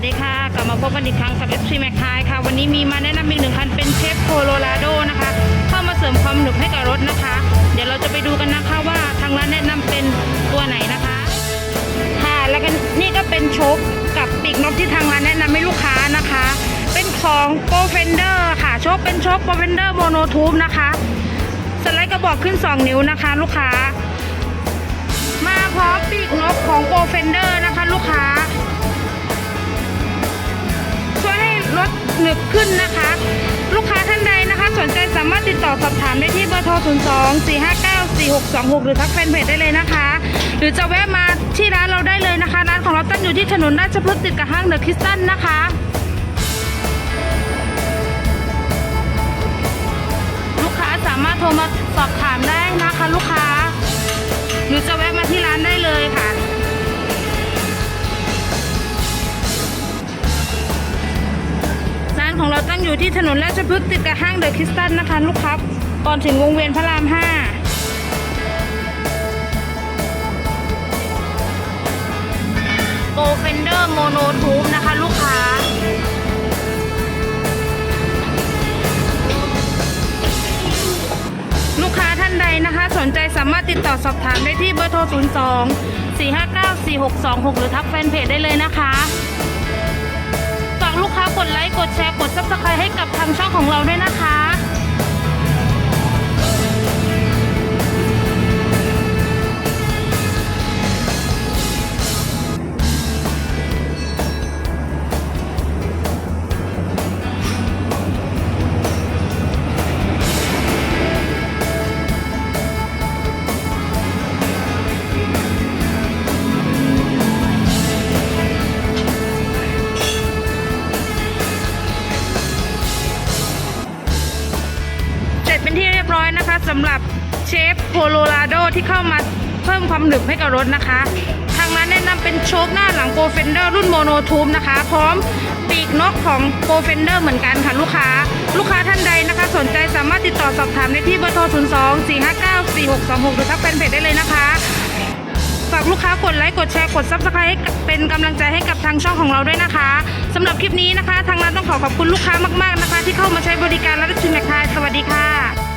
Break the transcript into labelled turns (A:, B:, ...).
A: วัสดีค่ะ กลับมาพบกันอีกครั้งกับ FC Mac ค่ะ วันนี้มีมาแนะนำอีกหนึ่งคันเป็นเชฟโคโลราโดนะคะ เข้ามาเสริมความหนุกให้กับรถนะคะ เดี๋ยวเราจะไปดูกันนะคะว่าทางร้านแนะนำเป็นตัวไหนนะคะ ค่ะ แล้วก็นี่ก็เป็นโชคกับปีกนกที่ทางร้านแนะนำให้ลูกค้านะคะ เป็นของ g o f e n d e r ค่ะ โชคเป็นโชค g o f e n d e r Mono Tube นะคะสไลด์กระบอกขึ้น 2 นิ้วนะคะ ลูกค้า มาพร้อมปีกนกของ g o f e n d e r นะคะลู หนึบขึ้นนะคะ ลูกค้าท่านใดนะคะ สนใจสามารถติดต่อสอบถามได้ที่เบอร์โทร 02 459 4626 หรือทักแฟนเพจได้เลยนะคะ หรือจะแวะมาที่ร้านเราได้เลยนะคะ ร้านของเราตั้งอยู่ที่ถนนราชพฤกษ์ติดกับห้างเดอะคริสตันนะคะลูกค้าสามารถโทรมาสอบถามได้นะคะ ลูกค้า หรือจะแวะ ตั้งอยู่ที่ถนนราชพฤกษ์ติดกับห้างเดอะคริสตันนะคะลูกค้าก่อนถึงวงเวียนพระราม5โกเฟนเดอร์โมโนทูบนะคะลูกค้าลูกค้าท่านใดนะคะ สนใจสามารถติดต่อสอบถามได้ที่เบอร์โทร 02 459 4626 หรือทักแฟนเพจได้เลยนะคะ ดแชร์กดซับสไครต์ให้กับทางช่องของเราด้วยนะคะ เสร็จเป็นที่เรียบร้อยนะคะสำหรับเชฟโคโลราโดที่เข้ามาเพิ่มความหนึบให้กับรถนะคะ ทางร้านแนะนำเป็นโชคหน้าหลังโกเฟนเดอร์รุ่นโมโนทูบนะคะ พร้อมปีกนกของโกเฟนเดอร์เหมือนกันค่ะลูกค้า ลูกค้าท่านใดนะคะ สนใจสามารถติดต่อสอบถามได้ที่เบอร์โทร 02 459 4626 หรือทักแฟนเพจได้เลยนะคะ ลูกค้ากดไลค์กดแชร์กดซับสไครต์ให้เป็นกำลังใจให้กับทางช่องของเราด้วยนะคะสำหรับคลิปนี้นะคะ ทางร้านต้องขอขอบคุณลูกค้ามากๆนะคะ ที่เข้ามาใช้บริการและชิมแมคทยสวัสดีค่ะ